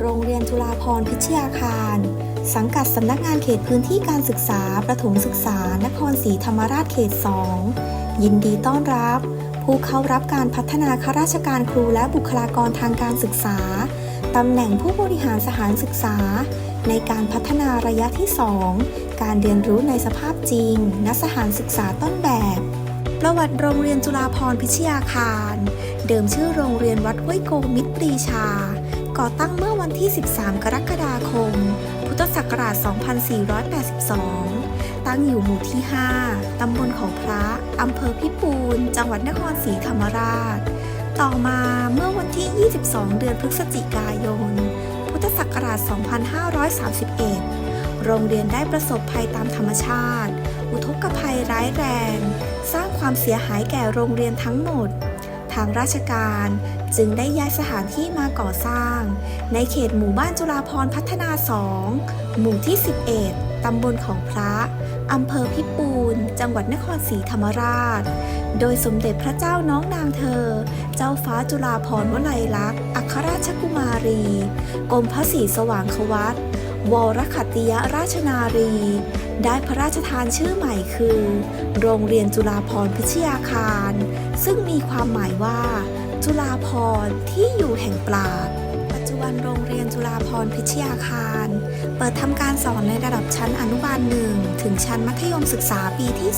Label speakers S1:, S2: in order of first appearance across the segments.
S1: โรงเรียนจุฬาภรพิทยาคาร สังกัดสำนักงานเขตพื้นที่การศึกษา ประถมศึกษา นครศรีธรรมราชเขต 2 ยินดีต้อนรับ ผู้เข้ารับการพัฒนาข้าราชการครูและบุคลากรทางการศึกษา ตำแหน่งผู้บริหารสถานศึกษา ในการพัฒนาระยะที่ 2 การเรียนรู้ในสภาพจริง ณ สถานศึกษาต้นแบบประวัติโรงเรียนจุฬาภรพิชยาคาร เดิมชื่อโรงเรียนวัดห้วยโกมิตรปรีชา ก่อตั้งเมื่อวันที่ 13 กรกฎาคม พุทธศักราช 2482 ตั้งอยู่หมู่ที่ 5 ตำบลเขาพระ อำเภอพิปูน จังหวัดนครศรีธรรมราช ต่อมาเมื่อวันที่ 22 เดือนพฤศจิกายน พุทธศักราช 2531 โรงเรียนได้ประสบภัยตามธรรมชาติ อุทกภัยร้ายแรง สร้างความเสียหายแก่โรงเรียนทั้งหมด ทางราชการ จึงได้ย้ายสถานที่มาก่อสร้าง ในเขตหมู่บ้านจุฬาพรพัฒนา2หมู่ที่ 11 ตำบลของพระ อำเภอพิปูน จังหวัดนครศรีธรรมราช โดยสมเด็จพระเจ้าน้องนางเธอ เจ้าฟ้าจุฬาภรวลัยลักษณ์ อัครราชกุมารี กรมพระศรีสว่างควัตวรขัตติยราชนารี ได้พระราชทานชื่อใหม่คือ โรงเรียนจุฬาภรพิชยาคาร ซึ่งมีความหมายว่า จุฬาภรที่อยู่แห่งปราดปัจจุบันโรงเรียนจุฬาภรพิชยาคาร เปิดทำการสอนในระดับชั้นอนุบาลหนึ่งถึงชั้นมัธยมศึกษาปีที่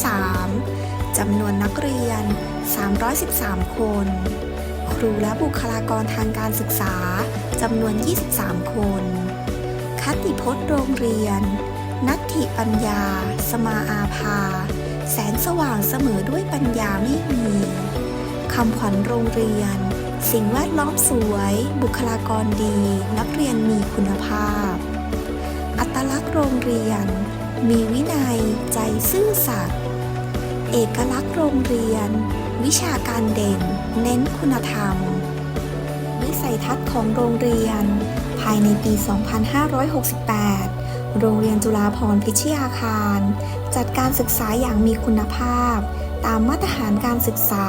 S1: 3จำนวนนักเรียน 313 คน ครูและบุคลากรทางการศึกษาจำนวน 23 คน คติพจน์โรงเรียน นัตถิปัญญา สมาอาภา แสงสว่างเสมอด้วยปัญญาไม่มี คำขวัญโรงเรียน สิ่งแวดล้อมสวย บุคลากรดี นักเรียนมีคุณภาพ อัตลักษณ์โรงเรียน มีวินัย ใจซื่อสัตย์เอกลักษณ์โรงเรียน วิชาการเด่น เน้นคุณธรรม วิสัยทัศน์ของโรงเรียน ภายในปี 2568 โรงเรียนจุฬาภรณ์พิชยาคาร จัดการศึกษาอย่างมีคุณภาพ ตามมาตรฐานการศึกษา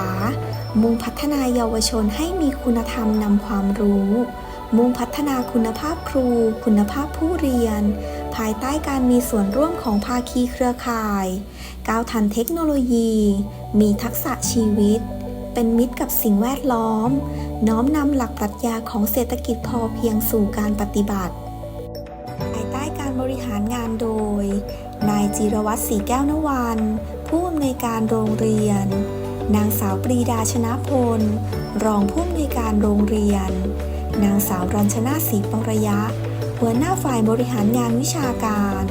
S1: มุ่งพัฒนาเยาวชนให้มีคุณธรรมนำความรู้ มุ่งพัฒนาคุณภาพครู คุณภาพผู้เรียน ภายใต้การมีส่วนร่วมของภาคีเครือข่าย ก้าวทันเทคโนโลยี มีทักษะชีวิต เป็นมิตรกับสิ่งแวดล้อม น้อมนำหลักปรัชญาของเศรษฐกิจพอเพียงสู่การปฏิบัติ ภายใต้การบริหารงานโดย นายจิรวัตรศรีแก้วนวันผู้อำนวยการโรงเรียน นางสาวปรีดาชนะพล รองผู้อำนวยการโรงเรียน นางสาวรัญชนาศรีปรยะ หัวหน้าฝ่ายบริหารงานวิชาการ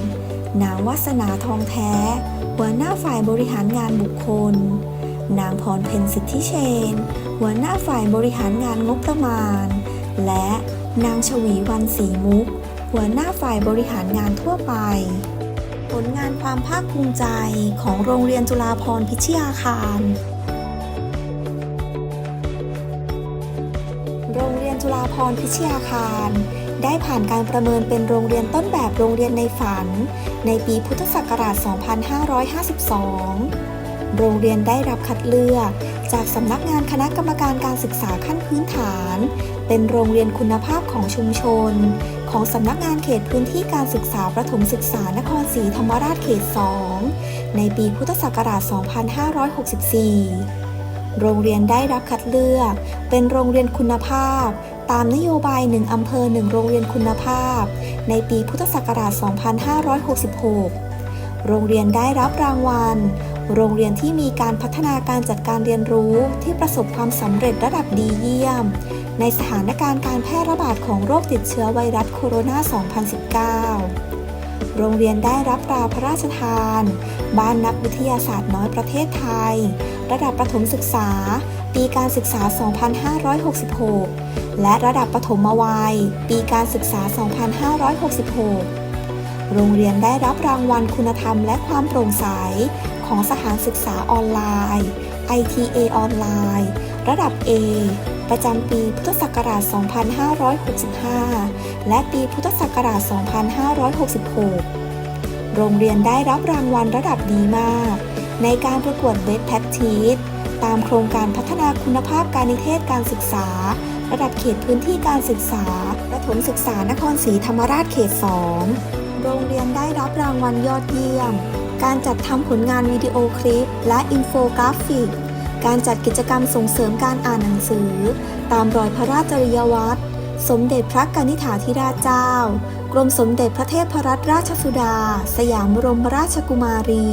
S1: นางวัสนาทองแท้ หัวหน้าฝ่ายบริหารงานบุคคล นางพรเพ็ญสิทธิเชน หัวหน้าฝ่ายบริหารงานงบประมาณ และนางชวีวันศรีมุก หัวหน้าฝ่ายบริหารงานทั่วไป ผลงานความภาคภูมิใจของโรงเรียนจุฬาภรพิชยาคาร เรียนจุฬาภรณ์พิชยาคาร ได้ผ่านการประเมินเป็นโรงเรียนต้นแบบโรงเรียนในฝัน ในปีพุทธศักราช 2552 โรงเรียนได้รับคัดเลือก จากสำนักงานคณะกรรมการการศึกษาขั้นพื้นฐาน เป็นโรงเรียนคุณภาพของชุมชน ของสำนักงานเขตพื้นที่การศึกษาประถมศึกษานครศรีธรรมราชเขต 2 ในปีพุทธศักราช 2564โรงเรียนได้รับคัดเลือก เป็นโรงเรียนคุณภาพ ตามนโยบาย 1 อำเภอ 1 โรงเรียนคุณภาพ ในปีพุทธศักราช 2566 โรงเรียนได้รับรางวัล โรงเรียนที่มีการพัฒนาการจัดการเรียนรู้ที่ประสบความสำเร็จระดับดีเยี่ยม ในสถานการณ์การแพร่ระบาดของโรคติดเชื้อไวรัสโคโรนา 2019 โรงเรียนได้รับตราพระราชทาน บ้านนักวิทยาศาสตร์น้อยประเทศไทย ระดับประถมศึกษา ปีการศึกษา 2566 และระดับประถมวัย ปีการศึกษา 2566 โรงเรียนได้รับรางวัลคุณธรรมและความโปร่งใส ของสถานศึกษาออนไลน์ ITA ออนไลน์ ระดับ A ประจำปีพุทธศักราช 2565 และปีพุทธศักราช 2566 โรงเรียนได้รับรางวัลระดับดีมาก ในการประกวด Best Practice ตามโครงการพัฒนาคุณภาพการนิเทศการศึกษา ระดับเขตพื้นที่การศึกษาประถมศึกษานครศรีธรรมราชเขต 2 โรงเรียนได้รับรางวัลยอดเยี่ยม การจัดทำผลงานวิดีโอคลิป และอินโฟกราฟิก การจัดกิจกรรมส่งเสริมการอ่านหนังสือ ตามรอยพระราชจริยวัตร สมเด็จพระกนิษฐาธิราชเจ้า กรมสมเด็จพระเทพรัตนราชสุดา สยามบรมราชกุมารี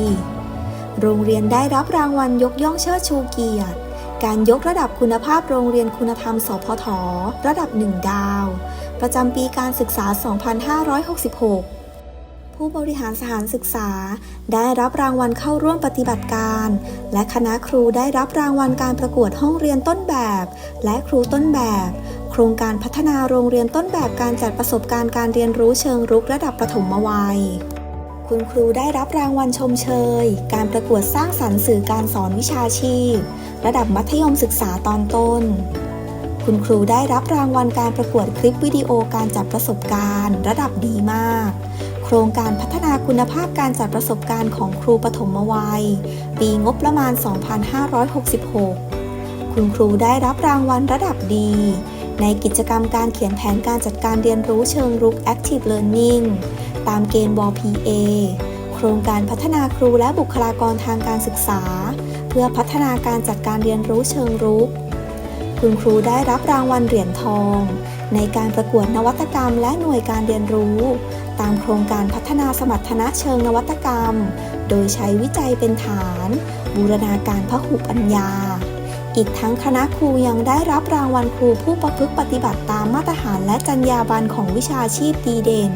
S1: โรงเรียนได้รับรางวัลยกย่องเชิดชูเกียรติ การยกระดับคุณภาพโรงเรียนคุณธรรม สพท ระดับ1ดาว ประจำปีการศึกษา 2566 ผู้บริหารสถานศึกษา ได้รับรางวัลเข้าร่วมปฏิบัติการ และคณะครูได้รับรางวัลการประกวดห้องเรียนต้นแบบ และครูต้นแบบ โครงการพัฒนาโรงเรียนต้นแบบการจัดประสบการณ์การเรียนรู้เชิงรุกระดับประถมวัยคุณครูได้รับรางวัลชมเชย การประกวดสร้างสรรค์สื่อการสอนวิชาชีพ ระดับมัธยมศึกษาตอนต้น คุณครูได้รับรางวัลการประกวดคลิปวิดีโอการจัดประสบการณ์ ระดับดีมาก โครงการพัฒนาคุณภาพการจัดประสบการณ์ของครูปฐมวัย ปีงบประมาณ 2566 คุณครูได้รับรางวัลระดับดี ในกิจกรรมการเขียนแผนการจัดการเรียนรู้เชิงรุก Active Learning ตามเกณฑ์ว PA โครงการพัฒนาครูและบุคลากรทางการศึกษา เพื่อพัฒนาการจัดการเรียนรู้เชิงรุก คุณครูได้รับรางวัลเหรียญทอง ในการประกวดนวัตกรรมและหน่วยการเรียนรู้ ตามโครงการพัฒนาสมรรถนะเชิงนวัตกรรม โดยใช้วิจัยเป็นฐาน บูรณาการพหุปัญญา อีกทั้งคณะครูยังได้รับรางวัลครูผู้ประพฤติปฏิบัติตามมาตรฐานและจรรยาบรรณของวิชาชีพดีเด่น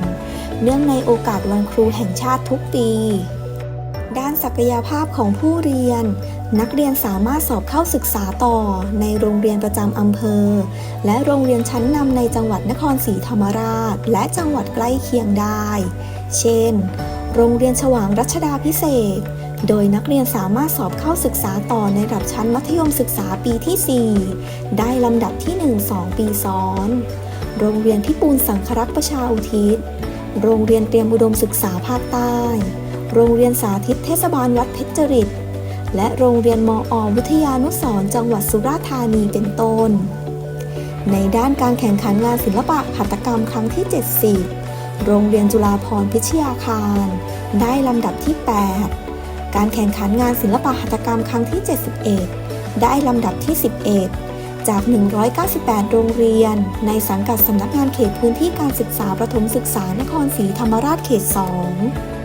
S1: เนื่องในโอกาสวันครูแห่งชาติทุกปีด้านศักยภาพของผู้เรียน นักเรียนสามารถสอบเข้าศึกษาต่อในโรงเรียนประจำอำเภอ และโรงเรียนชั้นนำในจังหวัดนครศรีธรรมราช และจังหวัดใกล้เคียงได้ เช่น โรงเรียนฉวางรัชดาพิเศษ โดยนักเรียนสามารถสอบเข้าศึกษาต่อในระดับชั้นมัธยมศึกษาปีที่ 4 ได้ลำดับที่ 1-2 ปีซ้อน โรงเรียนพิปูลสังครักษ์ประชาอุทิศ โรงเรียนเตรียมอุดมศึกษาภาคใต้ โรงเรียนสาธิตเทศบาลวัดเพชรจริต และโรงเรียนมอวิทยานุสรจังหวัดสุราษฎร์ธานีเป็นต้น ในด้านการแข่งขันงานศิลปะหัตถกรรมครั้งที่ 70 โรงเรียนจุฬาภรณ์พิชยาคาร ได้ลำดับที่ 8 การแข่งขันงานศิลปะหัตถกรรมครั้งที่ 71 ได้ลำดับที่ 11 จาก 198 โรงเรียน ในสังกัดสำนักงานเขตพื้นที่การศึกษาประถมศึกษานครศรีธรรมราชเขต 2